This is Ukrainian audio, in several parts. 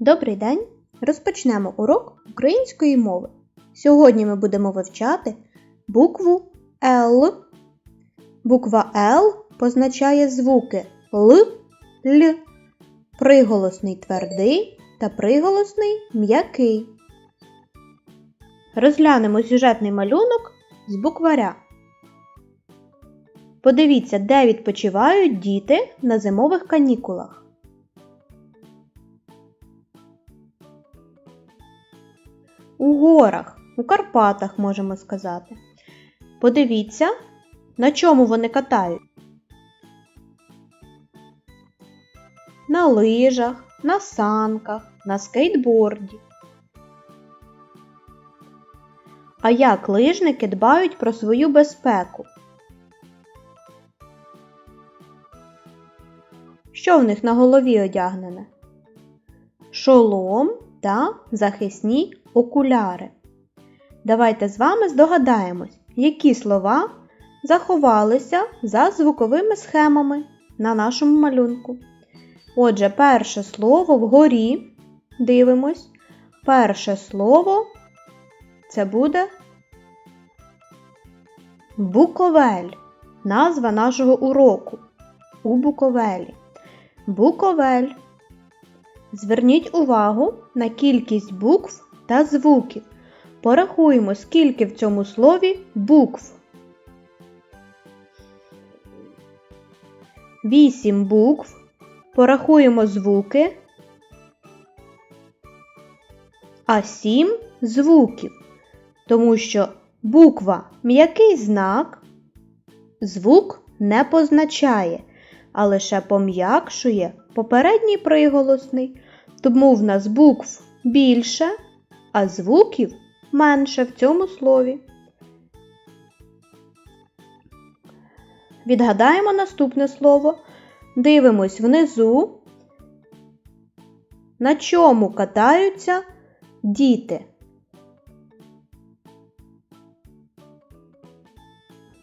Добрий день! Розпочнемо урок української мови. Сьогодні ми будемо вивчати букву Л. Буква Л позначає звуки Л, Л, приголосний твердий та приголосний м'який. Розглянемо сюжетний малюнок з букваря. Подивіться, де відпочивають діти на зимових канікулах. У горах, у Карпатах, можемо сказати. Подивіться, на чому вони катають. На лижах, на санках, на скейтборді. А як лижники дбають про свою безпеку? Що в них на голові одягнене? Шолом та захисні окуляри. Давайте з вами здогадаємось, які слова заховалися за звуковими схемами на нашому малюнку. Отже, перше слово вгорі. Дивимось. Перше слово це буде Буковель. Назва нашого уроку. У Буковелі. Буковель. Зверніть увагу на кількість букв та звуків. Порахуємо, скільки в цьому слові букв. Вісім букв. Порахуємо звуки. А сім звуків. Тому що буква м'який знак, звук не позначає, а лише пом'якшує попередній приголосний, тому в нас букв більше, а звуків менше в цьому слові. Відгадаємо наступне слово. Дивимось внизу, на чому катаються діти.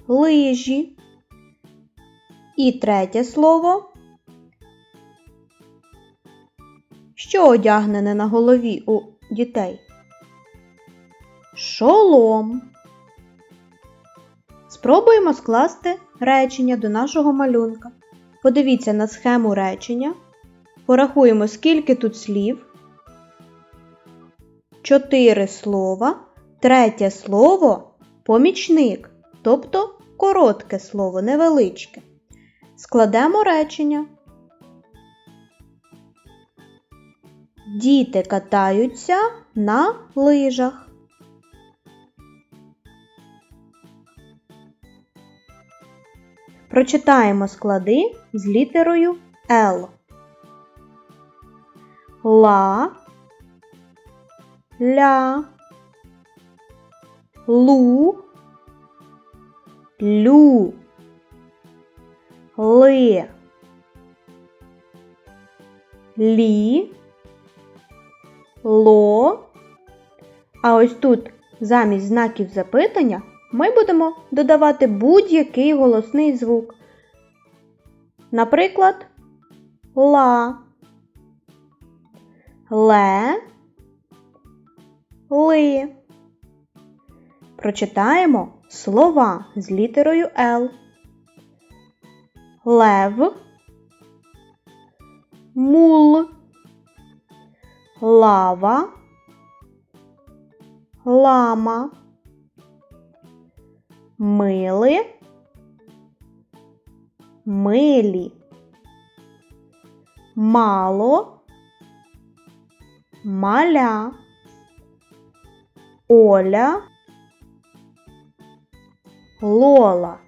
Лижі. І третє слово. Що одягнене на голові у дітей? Шолом. Спробуємо скласти речення до нашого малюнка. Подивіться на схему речення. Порахуємо, скільки тут слів. Чотири слова. Третє слово помічник, тобто коротке слово, невеличке. Складемо речення. Діти катаються на лижах. Прочитаємо склади з літерою Л. Ла, ля, лу, лю, ли, лі, ло. А ось тут замість знаків запитання ми будемо додавати будь-який голосний звук. Наприклад, ла, ле, ли. Прочитаємо слова з літерою Л. Лев, мул, лава, лама, мили, милі, мало, маля, Оля, Лола.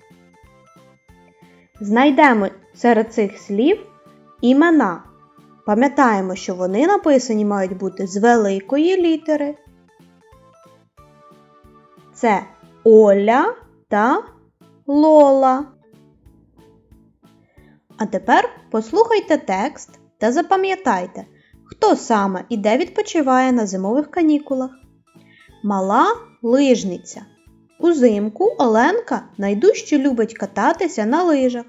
Знайдемо серед цих слів імена. Пам'ятаємо, що вони написані мають бути з великої літери. Це Оля та Лола. А тепер послухайте текст та запам'ятайте, хто саме і де відпочиває на зимових канікулах. Мала лижниця. Узимку Оленка найдужче любить кататися на лижах.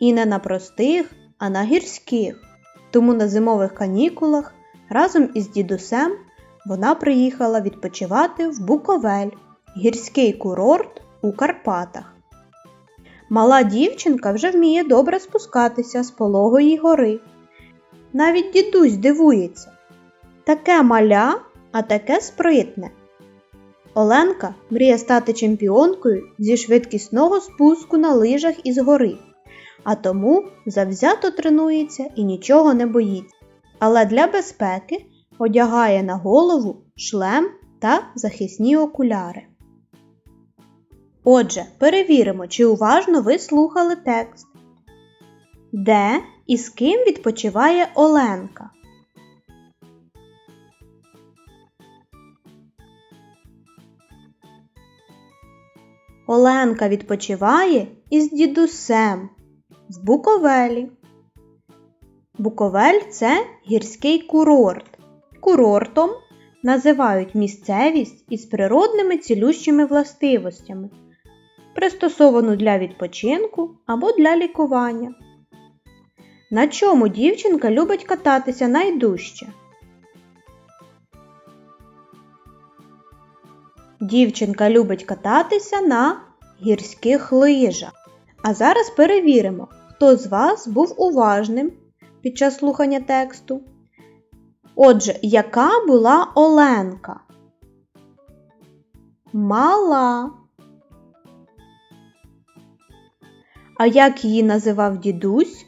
І не на простих, а на гірських. Тому на зимових канікулах Разом із дідусем вона приїхала відпочивати в Буковель, гірський курорт у Карпатах. Мала дівчинка вже вміє добре спускатися з пологої гори. Навіть дідусь дивується. Таке маля, а таке спритне. Оленка мріє стати чемпіонкою зі швидкісного спуску на лижах із гори, а тому завзято тренується і нічого не боїться. Але для безпеки одягає на голову шлем та захисні окуляри. Отже, перевіримо, чи уважно ви слухали текст. Де і з ким відпочиває Оленка? Оленка відпочиває із дідусем в Буковелі. Буковель це гірський курорт. Курортом називають місцевість із природними цілющими властивостями, пристосовану для відпочинку або для лікування. На чому дівчинка любить кататися найдужче? Дівчинка любить кататися на гірських лижах. А зараз перевіримо, хто з вас був уважним під час слухання тексту. Отже, яка була Оленка? Мала. А як її називав дідусь?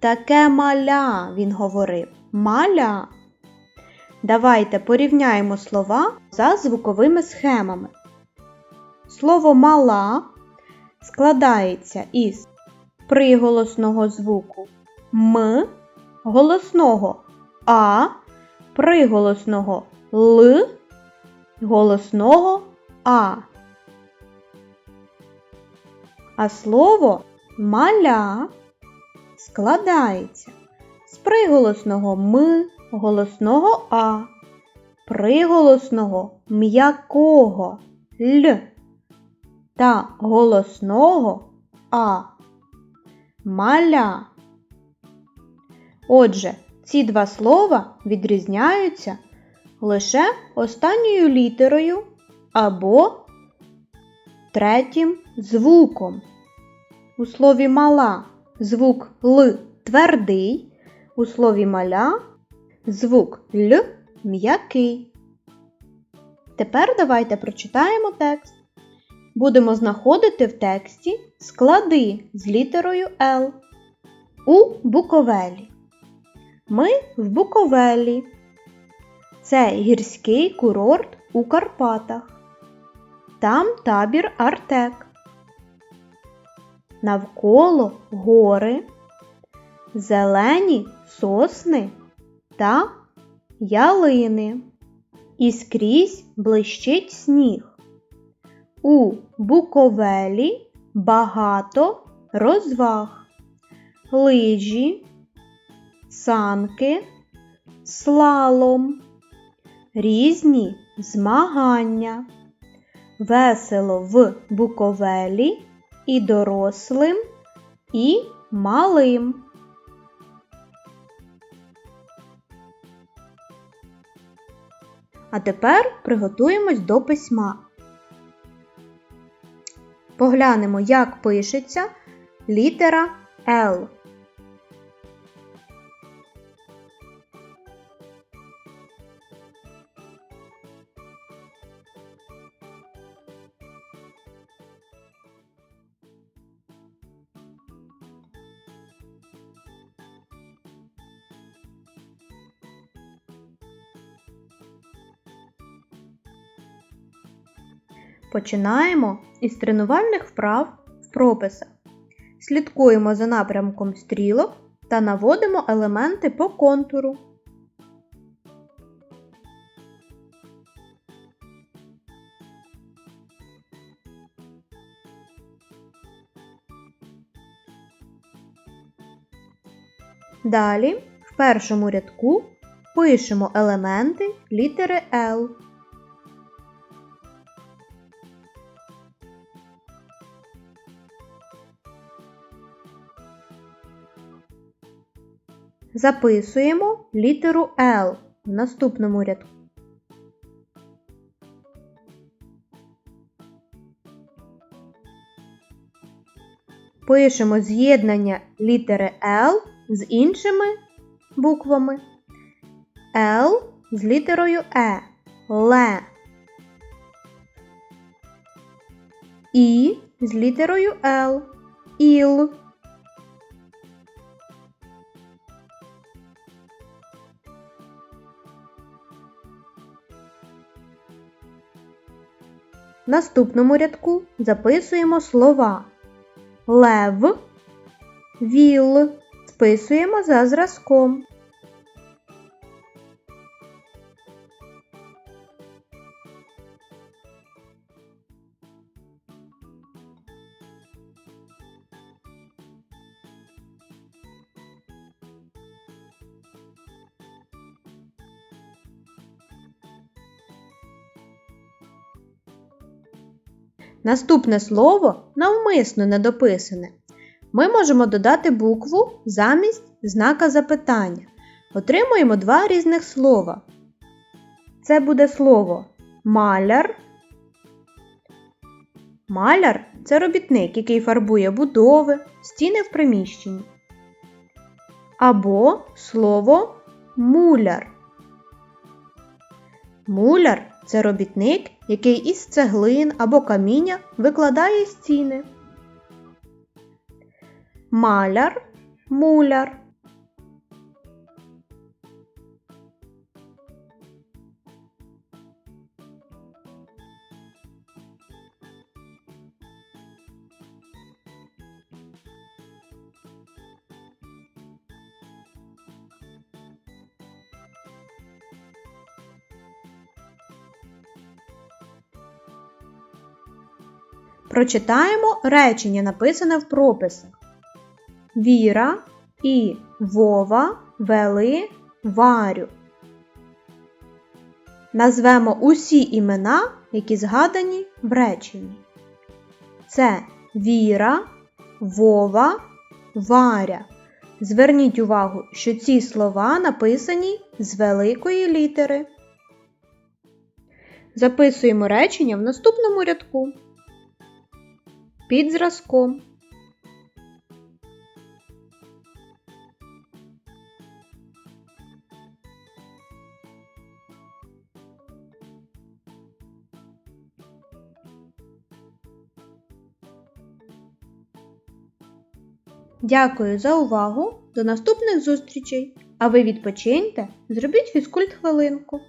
Таке маля, він говорив. Маля. Давайте порівняємо слова за звуковими схемами. Слово мала складається із приголосного звуку М, голосного А, приголосного Л, голосного А. А слово маля складається з приголосного М, голосного А, приголосного м'якого Л та голосного А. Маля. Отже, ці два слова відрізняються лише останньою літерою або третім звуком. У слові мала звук Л твердий, у слові маля звук Л м'який. Тепер давайте прочитаємо текст. Будемо знаходити в тексті склади з літерою Л. У Буковелі. Ми в Буковелі. Це гірський курорт у Карпатах. Там табір Артек. Навколо гори, зелені сосни та ялини. І скрізь блищить сніг. У Буковелі багато розваг. Лижі, санки, слалом, різні змагання. Весело в Буковелі і дорослим, і малим. А тепер приготуємось до письма. Поглянемо, як пишеться літера Л. Починаємо із тренувальних вправ в прописах. Слідкуємо за напрямком стрілок та наводимо елементи по контуру. Далі в першому рядку пишемо елементи літери L. Записуємо літеру L в наступному рядку. Пишемо з'єднання літери L з іншими буквами. L з літерою E. Ле. І з літерою Л. Іл. Наступному рядку записуємо слова лев, віл. Списуємо за зразком. Наступне слово навмисно недописане. Ми можемо додати букву замість знака запитання. Отримуємо два різних слова. Це буде слово маляр. Маляр це робітник, який фарбує будови, стіни в приміщенні. Або слово муляр. Муляр це робітник, який із цеглин або каміння викладає стіни. Маляр, муляр. Прочитаємо речення, написане в прописах. Віра і Вова вели Варю. Назвемо усі імена, які згадані в реченні. Це Віра, Вова, Варя. Зверніть увагу, що ці слова написані з великої літери. Записуємо речення в наступному рядку під зразком. Дякую за увагу! До наступних зустрічей! А ви відпочиньте, зробіть фізкульт хвилинку.